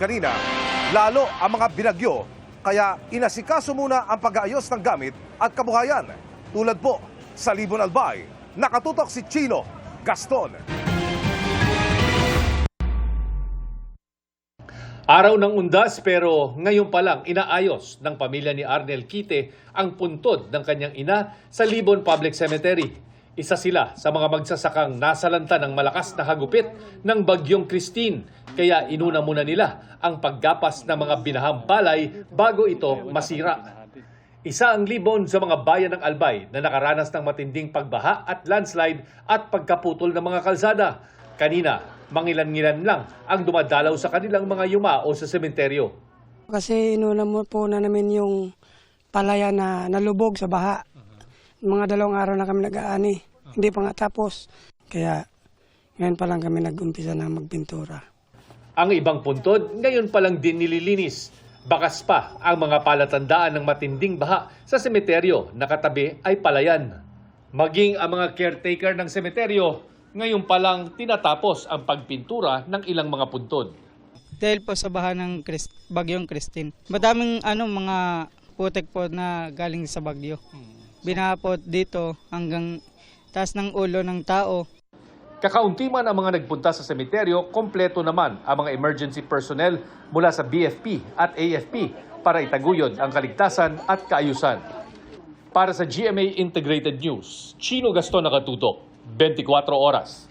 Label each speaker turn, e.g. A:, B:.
A: kanina, lalo ang mga binagyo. Kaya inasikaso muna ang pag-aayos ng gamit at kabuhayan. Tulad po sa Libon Albay, nakatutok si Chino Gaston.
B: Araw ng undas pero ngayon pa lang inaayos ng pamilya ni Arnel Quite ang puntod ng kanyang ina sa Libon Public Cemetery. Isa sila sa mga magsasakang nasalanta ng malakas na hagupit ng bagyong Christine. Kaya inuna muna nila ang paggapas ng mga binahang palay bago ito masira. Isa ang libon sa mga bayan ng Albay na nakaranas ng matinding pagbaha at landslide at pagkaputol ng mga kalsada. Kanina, mangilan-ngilan lang ang dumadalaw sa kanilang mga yumao sa sementeryo.
C: Kasi inuna mo po na namin yung palaya na nalubog sa baha. Mga dalawang araw na kami nag-aani. Hindi pa nga tapos. Kaya ngayon pa lang kami nag-umpisa na magpintura.
B: Ang ibang puntod, ngayon pa lang din nililinis. Bakas pa ang mga palatandaan ng matinding baha sa semeteryo na katabi ay palayan. Maging ang mga caretaker ng semeteryo, ngayon pa lang tinatapos ang pagpintura ng ilang mga puntod.
D: dahil po sa baha ng Chris, bagyong Christine. Madaming ano mga putek po na galing sa bagyo. Binaha po dito hanggang taas ng ulo ng tao.
B: Kakaunti man ang mga nagpunta sa semeteryo, kompleto naman ang mga emergency personnel mula sa BFP at AFP para itaguyod ang kaligtasan at kaayusan. Para sa GMA Integrated News, Chino Gaston nakatutok, 24 oras.